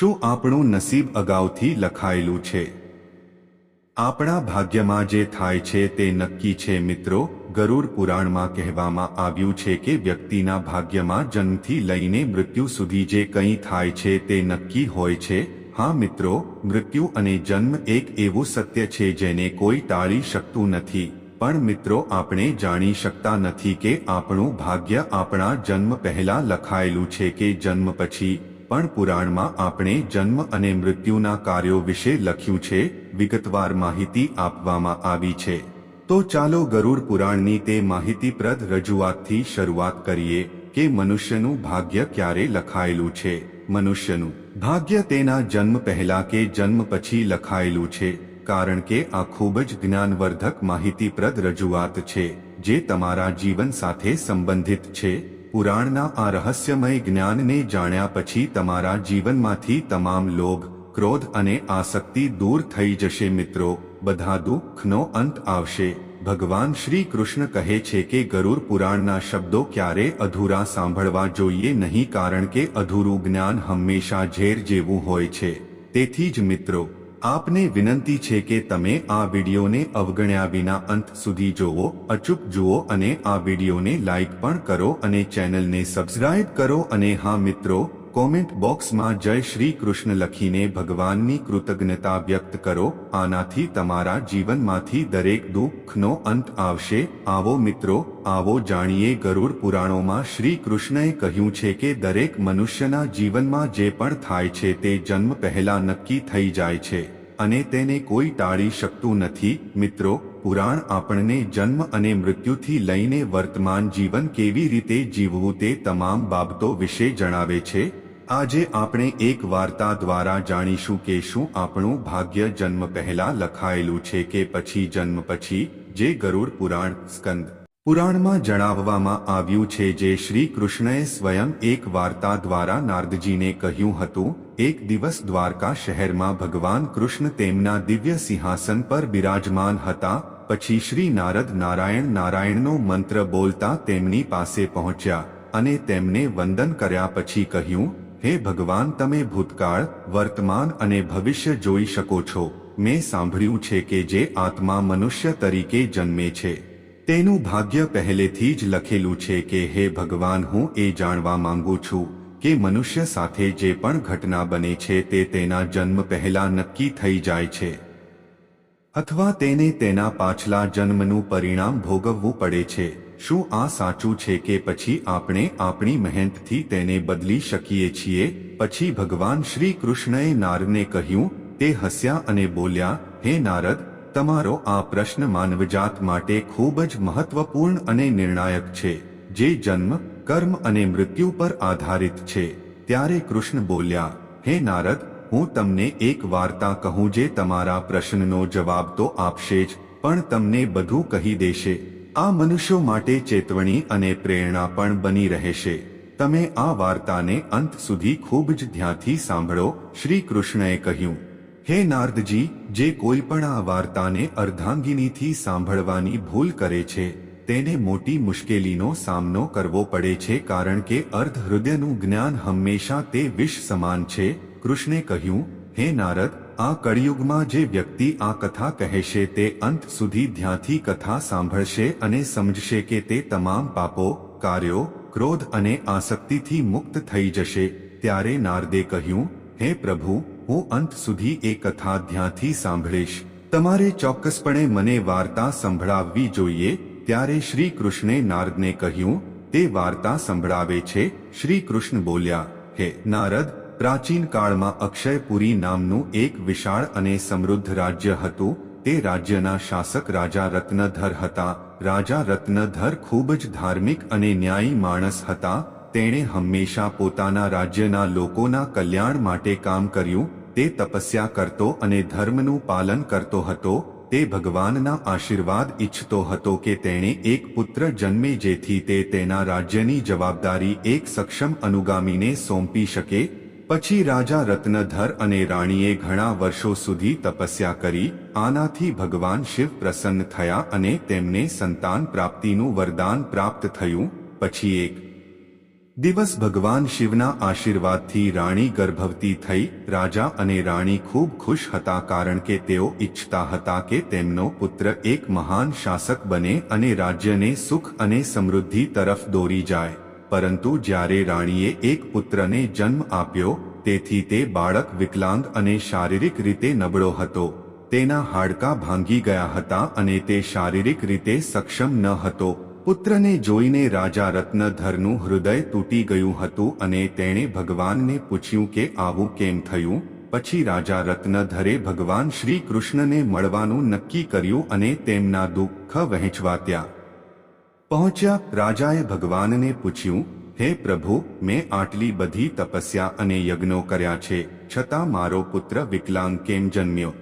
શું આપણું નસીબ અગાઉથી લખાયેલું છે? આપણા ભાગ્યમાં જે થાય છે તે નક્કી છે મિત્રો, ગરુડ પુરાણમાં કહેવામાં આવ્યું છે કે વ્યક્તિના ભાગ્યમાં જન્મથી લઈને મૃત્યુ સુધી જે કંઈ થાય છે તે નક્કી હોય છે. હા મિત્રો, મૃત્યુ અને જન્મ એક એવું સત્ય છે જેને કોઈ ટાળી શકતું નથી. પણ મિત્રો, આપણે જાણી શકતા નથી કે આપણું ભાગ્ય આપણા જન્મ પહેલા લખાયેલું છે કે જન્મ પછી પણ પુરાણમાં આપણે જન્મ અને મૃત્યુના કાર્યો વિશે લખ્યું છે, વિગતવાર માહિતી આપવામાં આવી છે. તો ચાલો ગરુડ પુરાણની તે માહિતીપ્રદ રજૂઆતથી શરૂઆત કરીએ કે મનુષ્યનું ભાગ્ય ક્યારે લખાયેલું છે. મનુષ્યનું ભાગ્ય તેના જન્મ પહેલા કે જન્મ પછી લખાયેલું છે, કારણ કે આ ખૂબ જ જ્ઞાનવર્ધક માહિતીપ્રદ રજૂઆત છે, જે તમારા જીવન સાથે સંબંધિત છે. પુરાણના આ રહસ્યમય જ્ઞાનને જાણ્યા પછી તમારા જીવનમાંથી તમામ લોભ, ક્રોધ અને આસક્તિ દૂર થઈ જશે મિત્રો. બધા દુઃખનો અંત આવશે. ભગવાન શ્રી કૃષ્ણ કહે છે કે ગરુર પુરાણના શબ્દો ક્યારે અધૂરા સાંભળવા જોઈએ નહીં કારણ કે અધૂરું જ્ઞાન હંમેશા ઝેર જેવું હોય છે. તેથી જ મિત્રો આપને વિનંતી છે કે તમે આ વિડીયોને અવગણ્યા વિના અંત સુધી જોવો, અચૂક જુઓ અને આ વિડીયોને લાઈક પણ કરો અને ચેનલને સબસ્ક્રાઇબ કરો અને હા મિત્રો કોમેન્ટ બોક્સમાં જય શ્રી કૃષ્ણ લખીને ભગવાનની કૃતજ્ઞતા વ્યક્ત કરો. આનાથી તમારા જીવનમાંથી દરેક દુઃખનો અંત આવશે. આવો મિત્રો, આવો જાણીએ ગરુડ પુરાણોમાં શ્રી કૃષ્ણએ કહ્યું છે કે દરેક મનુષ્યના જીવનમાં જે પણ થાય છે તે જન્મ પહેલા નક્કી થઈ જાય છે અને તેને કોઈ ટાળી શકતું નથી. મિત્રો, પુરાણ આપણને જન્મ અને મૃત્યુથી લઈને વર્તમાન જીવન કેવી રીતે જીવવું તે તમામ બાબતો વિશે જણાવે છે. આજે આપણે એક વાર્તા દ્વારા જાણીશું કે શું આપણું ભાગ્ય જન્મ પહેલા લખાયેલું છે કે પછી જન્મ પછી, જે ગરુડ પુરાણ સ્કંદ. પુરાણમાં જણાવવામાં આવ્યું છે જે શ્રી કૃષ્ણએ સ્વયં એક વાર્તા દ્વારા નારદજીને કહ્યું હતું, એક દિવસ દ્વારકા શહેરમાં ભગવાન કૃષ્ણ તેમના દિવ્ય સિંહાસન પર બિરાજમાન હતા, પછી શ્રી નારદ નારાયણ નારાયણનો મંત્ર બોલતા તેમની પાસે પહોંચ્યા અને તેમને વંદન કર્યા પછી કહ્યું હે ભગવાન, તમે ભૂતકાળ, વર્તમાન અને ભવિષ્ય જોઈ શકો છો. મેં સાંભળ્યું છે કે જે આત્મા મનુષ્ય તરીકે જન્મે છે. તેનું ભાગ્ય પહેલેથી જ લખેલું છે કે હે ભગવાન, હું એ જાણવા માંગુ છું કે મનુષ્ય સાથે જે પણ ઘટના બને છે તે તેના જન્મ પહેલા નક્કી થઈ જાય છે. અથવા તેને તેના પાછલા જન્મનું પરિણામ ભોગવવું પડે છે. શું આ સાચું છે કે પછી આપણે આપણી મહેનતથી તેને બદલી શકીએ છીએ? પછી ભગવાન શ્રી કૃષ્ણએ નારને કહ્યું, તે હસ્યા અને બોલ્યા, હે નારદ, તમારો આ પ્રશ્ન માનવજાત માટે ખૂબ જ મહત્વપૂર્ણ અને નિર્ણાયક છે. જે જન્મ, કર્મ અને મૃત્યુ પર આધારિત છે. ત્યારે કૃષ્ણ બોલ્યા, હે નારદ, હું તમને એક વાર્તા કહું જે તમારા પ્રશ્નનો જવાબ તો આપશે જ, પણ તમને બધું કહી દેશે. આ મનુષ્યો માટે ચેતવણી અને પ્રેરણા પણ બની રહેશે. તમે આ વાર્તાને અંત સુધી ખૂબ જ ધ્યાનથી સાંભળો, શ્રી કૃષ્ણએ કહ્યું. હે નારદજી, જે કોઈ પણ આ વાર્તાને અર્ધાંગિનીથી સાંભળવાની ભૂલ કરે છે, તેને મોટી મુશ્કેલીનો સામનો કરવો પડે છે કારણ કે અર્ધ હૃદયનું જ્ઞાન હંમેશા તે વિષ સમાન છે. કૃષ્ણે કહ્યું, હે નારદ આ કળિયુગમાં જે વ્યક્તિ આ કથા કહેશે તે અંત સુધી ધ્યાનથી કથા સાંભળશે અને સમજશે કે તે તમામ પાપો, કાર્યો, ક્રોધ અને આસક્તિથી મુક્ત થઈ જશે. ત્યારે નારદે કહ્યું, હે પ્રભુ, હું અંત સુધી એ કથા ધ્યાનથી સાંભળીશ. તમારે ચોક્કસપણે મને વાર્તા સંભળાવવી જોઈએ. ત્યારે શ્રી કૃષ્ણે નારદને કહ્યું, તે વાર્તા સંભળાવે છે. શ્રી કૃષ્ણ બોલ્યા, હે નારદ પ્રાચીન કાળમાં અક્ષયપુરી નામનું એક વિશાળ અને સમૃદ્ધ રાજ્ય હતું. તે રાજ્યના શાસક રાજા રત્નધર હતા. રાજા રત્નધર ખૂબ જ ધાર્મિક અને ન્યાયી માણસ હતા. તેણે હંમેશા પોતાના રાજ્યના લોકોના કલ્યાણ માટે કામ કર્યું. તે તપસ્યા કરતો અને ધર્મનું પાલન કરતો હતો. તે ભગવાનના આશીર્વાદ ઈચ્છતો હતો કે તેણે એક પુત્ર જન્મે જેથી તે તેના રાજ્યની જવાબદારી એક સક્ષમ અનુગામીને સોંપી શકે. પછી રાજા રત્નધર અને રાણીએ ઘણા વર્ષો સુધી તપસ્યા કરી, આનાથી ભગવાન શિવ પ્રસન્ન થયા અને તેમને સંતાન પ્રાપ્તિનું વરદાન પ્રાપ્ત થયું. પછી એક દિવસ ભગવાન શિવના આશીર્વાદથી રાણી ગર્ભવતી થઈ. રાજા અને રાણી ખૂબ ખુશ હતા કારણ કે તેઓ ઈચ્છતા હતા કે તેમનો પુત્ર એક મહાન શાસક બને અને રાજ્યને સુખ અને સમૃદ્ધિ તરફ દોરી જાય. પરંતુ જ્યારે રાણીએ એક પુત્રને જન્મ આપ્યો, તેથી તે બાળક વિકલાંગ અને શારીરિક રીતે નબળો હતો. તેના હાડકાં ભાંગી ગયા હતા અને તે શારીરિક રીતે સક્ષમ ન હતો. પુત્રને જોઈને રાજા રત્નધરનું હૃદય તૂટી ગયું હતું અને તેણે ભગવાનને પૂછ્યું કે આવું કેમ થયું? પછી રાજા રત્નધરે ભગવાન શ્રી કૃષ્ણને મળવાનું નક્કી કર્યું અને તેમના દુઃખ વહેંચવા ત્યાં પહોંચ્યા રાજાએ ભગવાનને પૂછ્યું, હે પ્રભુ, મેં આટલી બધી તપસ્યા અને યજ્ઞો કર્યા છે, છતાં મારો પુત્ર વિકલાંગ કેમ જન્મ્યો?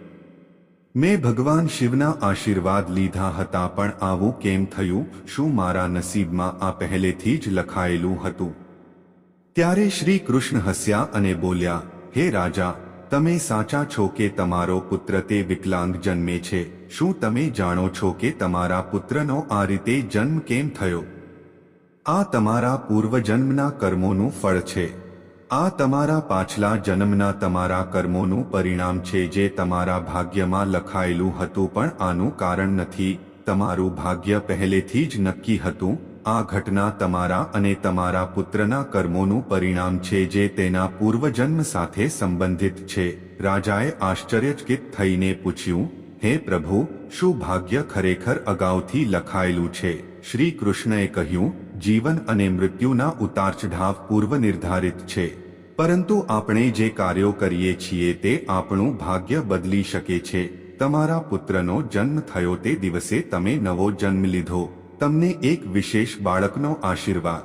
મેં ભગવાન શિવના આશીર્વાદ લીધા હતા, પણ આવું કેમ થયું? શું મારા નસીબમાં આ પહેલેથી જ લખાયેલું હતું? ત્યારે શ્રી કૃષ્ણ હસ્યા અને બોલ્યા, હે રાજા તમે સાચા છો કે તમારો પુત્ર તે વિકલાંગ જન્મે છે? શું તમે જાણો છો કે તમારા પુત્રનો આ રીતે જન્મ કેમ થયો? આ તમારા પૂર્વજન્મના કર્મોનું ફળ છે. આ તમારા પાછલા જન્મના તમારા કર્મોનું પરિણામ છે જે તમારા ભાગ્યમાં લખાયેલું હતું પણ આનું કારણ નથી. તમારું ભાગ્ય પહેલેથી જ નક્કી હતું. આ ઘટના તમારા અને તમારા પુત્રના કર્મોનું પરિણામ છે જે તેના પૂર્વજન્મ સાથે સંબંધિત છે. રાજાએ આશ્ચર્યચકિત થઈને પૂછ્યું, હે પ્રભુ, શું ભાગ્ય ખરેખર અગાઉથી લખાયેલું છે? શ્રી કૃષ્ણએ કહ્યું, જીવન અને મૃત્યુના ઉતાર ચઢાવ પૂર્વ નિર્ધારિત છે. પરંતુ આપણે જે કાર્યો કરીએ છીએ તે આપણું ભાગ્ય બદલી શકે છે. તમારા પુત્રનો જન્મ થયો તે દિવસે તમે નવો જન્મ લીધો. તમને એક વિશેષ બાળકનો આશીર્વાદ.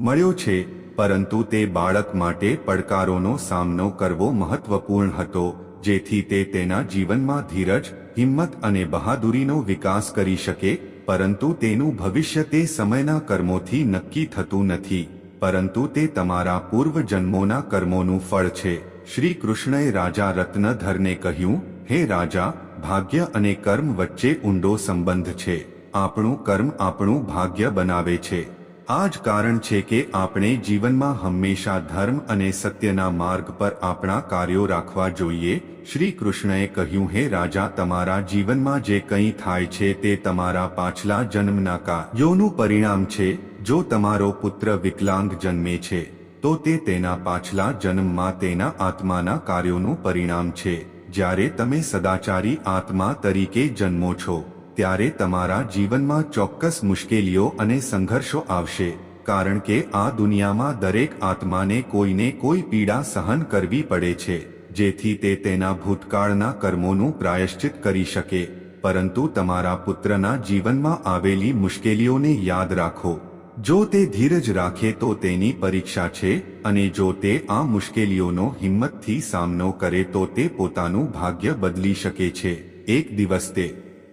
મળ્યો છે, પરંતુ તે બાળક માટે પડકારોનો સામનો કરવો મહત્વપૂર્ણ હતો, જેથી તે તેના જીવનમાં ધીરજ, હિંમત અને બહાદુરીનો વિકાસ કરી શકે, પરંતુ તેનું ભવિષ્ય તે સમયના કર્મોથી નક્કી થતું નથી, પરંતુ તે તમારા પૂર્વજન્મોના કર્મોનું ફળ છે. શ્રી કૃષ્ણએ રાજા રત્નધરને કહ્યું, હે રાજા, ભાગ્ય અને કર્મ વચ્ચે ઊંડો સંબંધ છે. આપણું કર્મ આપણું ભાગ્ય બનાવે છે. આ જ કારણ છે કે આપણે જીવનમાં હંમેશા ધર્મ અને સત્યના માર્ગ પર આપણા કાર્યો રાખવા જોઈએ. શ્રી કૃષ્ણએ કહ્યું, હે રાજા, તમારા જીવનમાં જે કંઈ થાય છે તે તમારા પાછલા જન્મના કાર્યોનું પરિણામ છે. જો તમારો પુત્ર વિકલાંગ જન્મે છે, તો તે તેના પાછલા જન્મમાં તેના આત્માના કાર્યોનું પરિણામ છે. જ્યારે તમે સદાચારી આત્મા તરીકે જન્મો છો ત્યારે તમારા જીવનમાં ચોક્કસ મુશ્કેલીઓ અને સંઘર્ષો આવશે, કારણ કે આ દુનિયામાં દરેક આત્માને કોઈને કોઈ પીડા સહન કરવી પડે છે, જેથી તે તેના ભૂતકાળના કર્મોનું પ્રાયશ્ચિત કરી શકે. પરંતુ તમારા પુત્રના જીવનમાં આવેલી મુશ્કેલીઓને યાદ રાખો. જો તે ધીરજ રાખે તો તેની પરીક્ષા છે, અને જો તે આ મુશ્કેલીઓનો હિંમતથી સામનો કરે તો તે પોતાનું ભાગ્ય બદલી શકે છે. એક દિવસ તે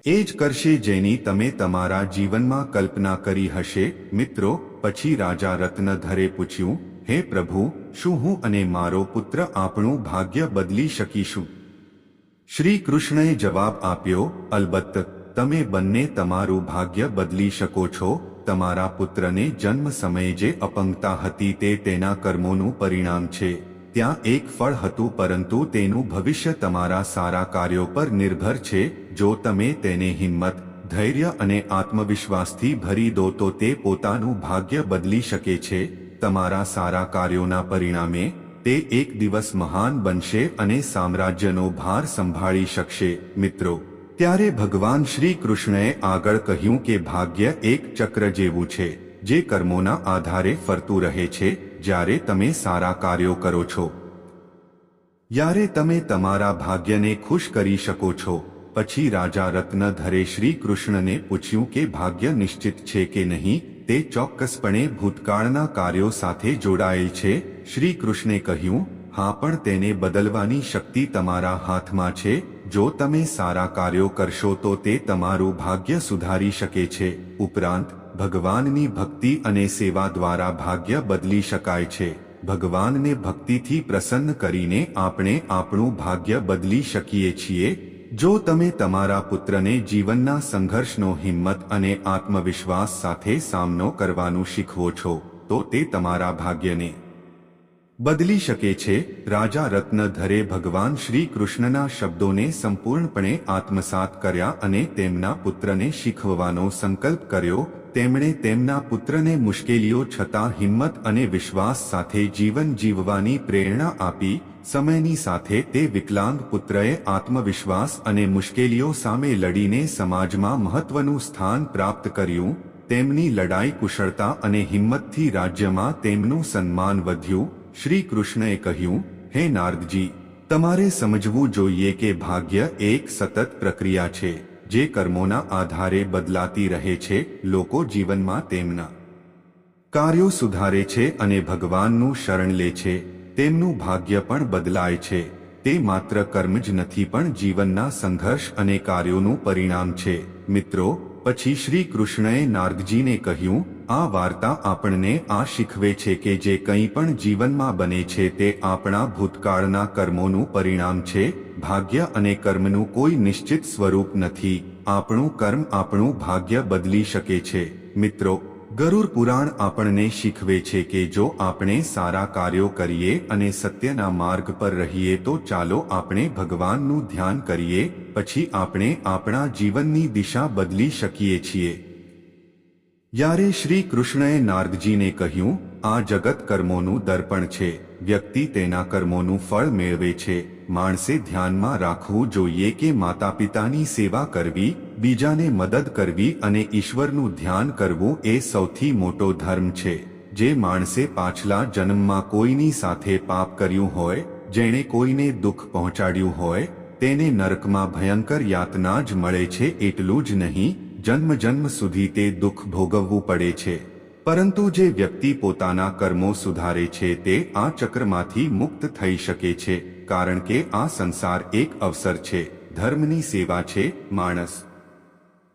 એ જ કરશે જેની તમે તમારા જીવનમાં કલ્પના કરી હશે. મિત્રો, પછી રાજા રત્નધરે પૂછ્યું, હે પ્રભુ, શું હું અને મારો પુત્ર આપણું ભાગ્ય બદલી શકીશું? શ્રી કૃષ્ણએ જવાબ આપ્યો, અલબત્ત, તમે બંને તમારું ભાગ્ય બદલી શકો છો. તમારા પુત્રને જન્મ સમયે જે અપંગતા હતી તે તેના કર્મોનું પરિણામ છે. ત્યાં એક ફળ હતું, પરંતુ તેનું ભવિષ્ય તમારા સારા કાર્યો પર નિર્ભર છે. જો તમે તેને હિંમત, ધૈર્ય અને આત્મવિશ્વાસથી ભરી દો, તો તે પોતાનું ભાગ્ય બદલી શકે છે. તમારા સારા કાર્યોના પરિણામે તે એક દિવસ મહાન બનશે અને સામ્રાજ્યનો ભાર સંભાળી શકશે. મિત્રો, ત્યારે ભગવાન શ્રી કૃષ્ણએ આગળ કહ્યું કે ભાગ્ય એક ચક્ર જેવું છે, જે કર્મોના આધારે ફરતું રહે છે. જ્યારે તમે સારા કાર્યો કરો છો. યારે તમે તમારા ભાગ્યને ખુશ કરી શકો છો. પછી રાજા રત્નધરે શ્રી કૃષ્ણને પૂછ્યું કે ભાગ્ય નિશ્ચિત છે કે નહીં, તે ચોક્કસપણે ભૂતકાળના કાર્યો સાથે જોડાયેલ છે. શ્રી કૃષ્ણે કહ્યું, હા, પણ તેને બદલવાની શક્તિ તમારા હાથમાં છે. જો તમે સારા કાર્યો કરશો તો તે તમારું ભાગ્ય સુધારી શકે છે. ઉપરાંત ભગવાનની ભક્તિ અને સેવા દ્વારા ભાગ્ય બદલી શકાય છે. ભગવાનને ભક્તિથી પ્રસન્ન કરીને આપણે આપણું ભાગ્ય બદલી શકીએ છીએ. જો તમે તમારા પુત્રને જીવનના સંઘર્ષનો હિંમત અને આત્મવિશ્વાસ સાથે સામનો કરવાનું શીખવો છો, તો તે તમારા ભાગ્યને બદલી શકે છે. રાજા રત્નધરે ભગવાન શ્રી કૃષ્ણના શબ્દોને સંપૂર્ણપણે આત્મસાત કર્યા અને તેમના પુત્રને શીખવવાનો સંકલ્પ કર્યો તેમણે તેમના પુત્રને મુશ્કેલીઓ છતાં હિંમત અને વિશ્વાસ સાથે જીવન જીવવાની પ્રેરણા આપી, સમયની સાથે તે વિકલાંગ પુત્રએ આત્મવિશ્વાસ અને મુશ્કેલીઓ સામે લડીને સમાજમાં મહત્વનું સ્થાન પ્રાપ્ત કર્યું, તેમની લડાઈ કુશળતા અને હિંમતથી રાજ્યમાં તેમનું સન્માન વધ્યું, શ્રી કૃષ્ણએ કહ્યું, હે નારદજી, તમારે સમજવું જોઈએ કે ભાગ્ય એક સતત પ્રક્રિયા છે. જે કર્મોના આધારે બદલાતી રહે છે, લોકો જીવનમાં તેમના કાર્યો સુધારે છે અને ભગવાનનું શરણ લે છે. તેમનું ભાગ્ય પણ બદલાય છે. તે માત્ર કર્મ જ નથી, પણ જીવનના સંઘર્ષ અને કાર્યોનું પરિણામ છે. મિત્રો, પછી શ્રી કૃષ્ણએ નાર્ગજીને કહ્યું આ વાર્તા આપણને આ શીખવે છે કે જે કંઈ પણ જીવનમાં બને છે તે આપણા ભૂતકાળના કર્મોનું પરિણામ છે, ભાગ્ય અને કર્મનું કોઈ નિશ્ચિત સ્વરૂપ નથી, આપણું કર્મ આપણું ભાગ્ય બદલી શકે છે. મિત્રો ગરુર પુરાણ આપણને શીખવે છે કે જો આપણે સારા કાર્યો કરીએ અને સત્યના માર્ગ પર રહીએ તો ચાલો આપણે ભગવાનનું ધ્યાન કરીએ, પછી આપણે આપણા જીવનની દિશા બદલી શકીએ છીએ. યારે શ્રી કૃષ્ણએ નારદજીને કહ્યું, આ જગત કર્મોનું દર્પણ છે, વ્યક્તિ તેના કર્મોનું ફળ મેળવે છે. માણસે ધ્યાનમાં રાખવું જોઈએ કે માતા પિતાની સેવા કરવી, બીજાને મદદ કરવી અને ઈશ્વરનું ધ્યાન કરવું એ સૌથી મોટો ધર્મ છે. જે માણસે પાછલા જન્મમાં કોઈની સાથે પાપ કર્યું હોય, જેણે કોઈને દુઃખ પહોંચાડ્યું હોય, તેને નરકમાં ભયંકર યાતના જ મળે છે, એટલું જ નહીં જન્મ જન્મ સુધી તે દુઃખ ભોગવવું પડે છે. પરંતુ જે વ્યક્તિ પોતાના કર્મો સુધારે છે તે આ ચક્રમાંથી મુક્ત થઈ શકે છે, કારણ કે આ સંસાર એક અવસર છે, ધર્મની સેવા છે, માણસ.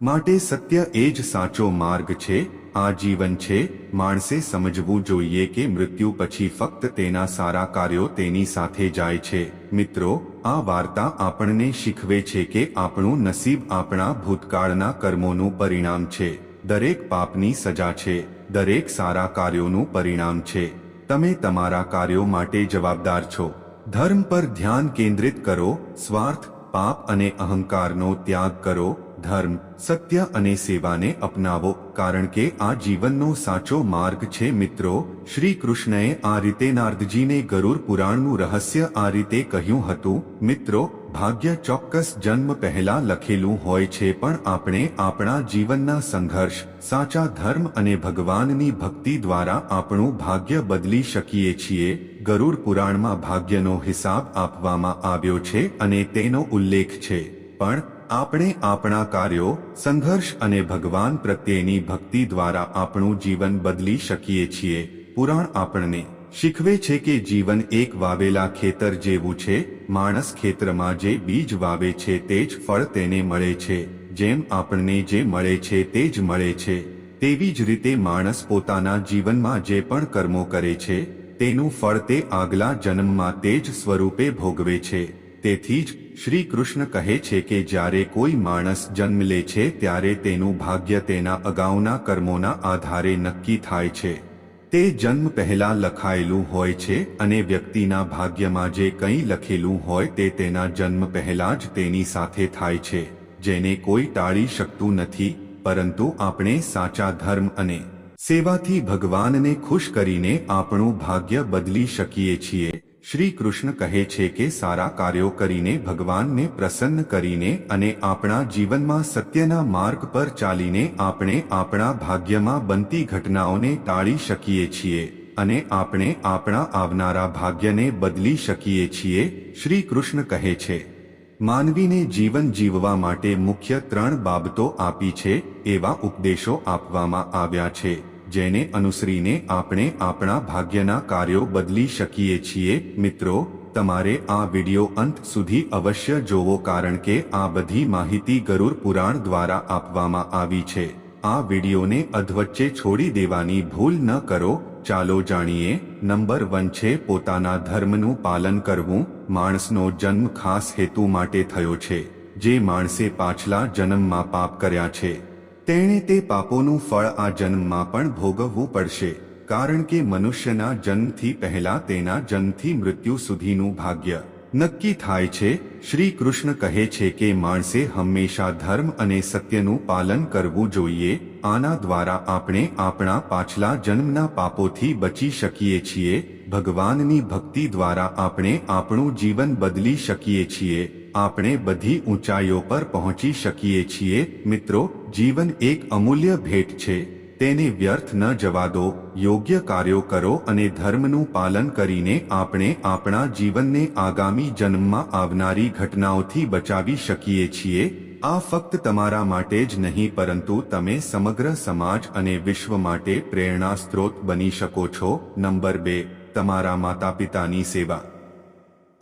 માટે સત્ય એ જ સાચો માર્ગ છે આ જીવન છે, માણસે સમજવું જોઈએ કે મૃત્યુ પછી ફક્ત તેના સારા કાર્યો તેની સાથે જાય છે. મિત્રો, આ વાર્તા આપણને શીખવે છે કે આપણું નસીબ આપણા ભૂતકાળના કર્મોનું પરિણામ છે. દરેક પાપની સજા છે, દરેક સારા કાર્યોનું પરિણામ છે. તમે તમારા કાર્યો માટે જવાબદાર છો. ધર્મ પર ધ્યાન કેન્દ્રિત કરો, સ્વાર્થ, પાપ અને અહંકારનો ત્યાગ કરો ધર્મ, સત્ય અને સેવાને અપનાવો, કારણ કે આ જીવનનો સાચો માર્ગ છે મિત્રો. શ્રી કૃષ્ણએ આ રીતે નારદજીને ગરુડ પુરાણનું રહસ્ય આ રીતે કહ્યું હતું, મિત્રો, ભાગ્ય ચોક્કસ જન્મ પહેલા લખેલું હોય છે, પણ આપણે આપણા જીવનના સંઘર્ષ, સાચા ધર્મ અને ભગવાનની ભક્તિ દ્વારા આપણું ભાગ્ય બદલી શકીએ છીએ. ગરુડ પુરાણમાં ભાગ્યનો હિસાબ આપવામાં આવ્યો છે અને તેનો ઉલ્લેખ છે. પણ આપણે આપણા કાર્યો, સંઘર્ષ અને ભગવાન પ્રત્યેની ભક્તિ દ્વારા આપણું જીવન બદલી શકીએ છીએ. પુરાણ આપણને શીખવે છે કે જીવન એક વાવેલા ખેતર જેવું છે. માણસ ખેતરમાં જે બીજ વાવે છે તે જ ફળ તેને મળે છે. જેમ આપણને જે મળે છે તે જ મળે છે. તેવી જ રીતે માણસ પોતાના જીવનમાં જે પણ કર્મો કરે છે, તેનું ફળ તે આગલા જન્મમાં તે જ સ્વરૂપે ભોગવે છે. તેથી જ શ્રી કૃષ્ણ કહે છે કે જ્યારે કોઈ માણસ જન્મ લે છે ત્યારે તેનું ભાગ્ય તેના અગાઉના કર્મોના આધારે નક્કી થાય છે. તે જન્મ પહેલા લખાયેલું હોય છે અને વ્યક્તિના ભાગ્યમાં જે કંઈ લખેલું હોય તે તેના જન્મ પહેલા જ તેની સાથે થાય છે, જેને કોઈ ટાળી શકતું નથી, પરંતુ આપણે સાચા ધર્મ અને સેવાથી ભગવાનને ખુશ કરીને આપણું ભાગ્ય બદલી શકીએ છીએ. શ્રી કૃષ્ણ કહે છે કે સારા કાર્યો કરીને ભગવાનને પ્રસન્ન કરીને અને આપણા જીવનમાં સત્યના માર્ગ પર ચાલીને આપણે આપણા ભાગ્યમાં બનતી ઘટનાઓને ટાળી શકીએ છીએ અને આપણે આપણા આવનારા ભાગ્યને બદલી શકીએ છીએ શ્રી કૃષ્ણ કહે છે. માનવીને જીવન જીવવા માટે મુખ્ય ત્રણ બાબતો આપી છે, એવા ઉપદેશો આપવામાં આવ્યા છે. જેને અનુસરીને આપણે આપણા ભાગ્યના કાર્યો બદલી શકીએ છીએ. મિત્રો, તમારે આ વિડિયો અંત સુધી અવશ્ય જોવો કારણ કે આ બધી માહિતી ગરુર પુરાણ દ્વારા આપવામાં આવી છે. આ વિડિયોને અધવચ્ચે છોડી દેવાની ભૂલ ન કરો. ચાલો જાણીએ, નંબર વન છે પોતાના ધર્મનું પાલન કરવું, માણસનો જન્મ ખાસ હેતુ માટે થયો છે. જે માણસે પાછલા જન્મમાં પાપ કર્યા છે. તેણે તે પાપોનું ફળ આ જન્મમાં પણ ભોગવવું પડશે, કારણ કે મનુષ્યના જન્મથી પહેલા તેના જન્મથી મૃત્યુ સુધીનું ભાગ્ય નક્કી થાય છે. શ્રી કૃષ્ણ કહે છે કે માણસે હંમેશા ધર્મ અને સત્યનું પાલન કરવું જોઈએ, આના દ્વારા આપણે આપણા પાછલા જન્મના પાપોથી બચી શકીએ છીએ, ભગવાનની ભક્તિ દ્વારા આપણે આપણું જીવન બદલી શકીએ છીએ, આપણે બધી ઊંચાઈઓ પર પહોંચી શકીએ છીએ. મિત્રો જીવન એક અમૂલ્ય ભેટ છે, તેને વ્યર્થ ન જવા દો, યોગ્ય કાર્યો કરો અને ધર્મનું પાલન કરીને આપણે આપણા જીવનને આગામી જન્મમાં આવનારી ઘટનાઓથી બચાવી શકીએ છીએ, આ ફક્ત તમારા માટે જ નહીં પરંતુ તમે સમગ્ર સમાજ અને વિશ્વ માટે પ્રેરણા સ્ત્રોત બની શકો છો. નંબર બે, તમારા માતા પિતાની સેવા.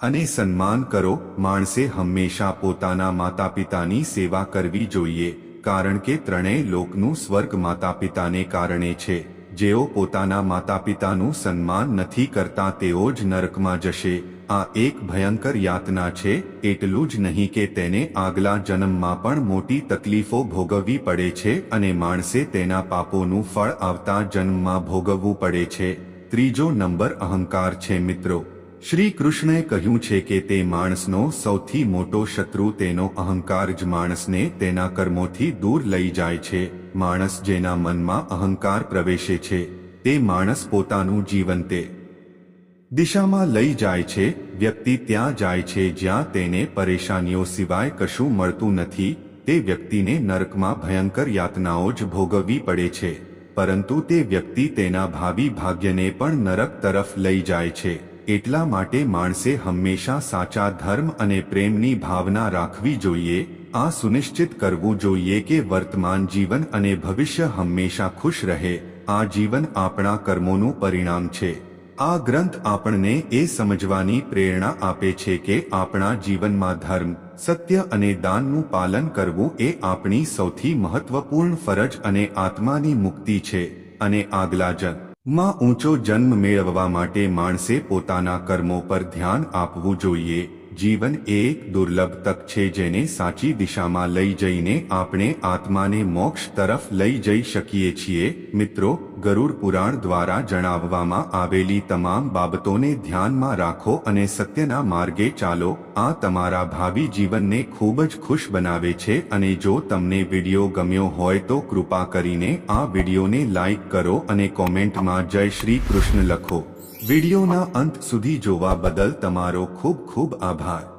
અને સન્માન કરો, માણસે હંમેશા પોતાના માતા પિતાની સેવા કરવી જોઈએ. કારણ કે ત્રણેય લોકનું સ્વર્ગ માતા પિતાને કારણે છે. જેઓ પોતાના માતા પિતાનું સન્માન નથી કરતા તેઓ જ નરકમાં જશે. આ એક ભયંકર યાતના છે. એટલું જ નહીં કે તેને આગલા જન્મમાં પણ મોટી તકલીફો ભોગવવી પડે છે અને માણસે તેના પાપોનું ફળ આવતા જન્મમાં ભોગવવું પડે છે. ત્રીજો નંબર અહંકાર છે મિત્રો. શ્રી કૃષ્ણએ કહ્યું છે કે તે માણસનો સૌથી મોટો શત્રુ તેનો અહંકાર જ માણસને તેના કર્મોથી દૂર લઈ જાય છે. માણસ જેના મનમાં અહંકાર પ્રવેશે છે, તે માણસ પોતાનું જીવન તે દિશામાં લઈ જાય છે, વ્યક્તિ ત્યાં જાય છે જ્યાં તેને પરેશાનીઓ સિવાય કશું મળતું નથી, તે વ્યક્તિને નરકમાં ભયંકર યાતનાઓ જ ભોગવવી પડે છે. પરંતુ તે વ્યક્તિ તેના ભાવિ ભાગ્યને પણ નરક તરફ લઈ જાય છે. એટલા માટે માણસે હંમેશા સાચા ધર્મ અને પ્રેમની ભાવના રાખવી જોઈએ, આ સુનિશ્ચિત કરવું જોઈએ કે વર્તમાન જીવન અને ભવિષ્ય હંમેશા ખુશ રહે, આ જીવન આપણા કર્મોનું પરિણામ છે. આ ગ્રંથ આપણને એ સમજવાની પ્રેરણા આપે છે કે આપણા જીવનમાં ધર્મ, સત્ય અને દાનનું પાલન કરવું એ આપણી સૌથી મહત્વપૂર્ણ ફરજ અને આત્માની મુક્તિ છે, અને આગલા જન્મમાં ઊંચો જન્મ મેળવવા માટે માણસે પોતાના કર્મો પર ધ્યાન આપવું જોઈએ. જીવન એ એક દુર્લભ તક છે જેને સાચી દિશામાં લઈ જઈને આપણે આત્માને મોક્ષ તરફ લઈ જઈ શકીએ છીએ. મિત્રો, ગરુડ પુરાણ દ્વારા જણાવવામાં આવેલી તમામ બાબતોને ધ્યાનમાં રાખો અને સત્યના માર્ગે ચાલો. આ તમારા ભાવિ જીવનને ખૂબ જ ખુશ બનાવે છે અને જો તમને વીડિયો ગમ્યો હોય તો કૃપા કરીને આ વિડીયોને લાઈક કરો અને કોમેન્ટમાં જય શ્રી કૃષ્ણ લખો. વિડીયોના અંત સુધી જોવા બદલ તમારો ખૂબ ખૂબ આભાર.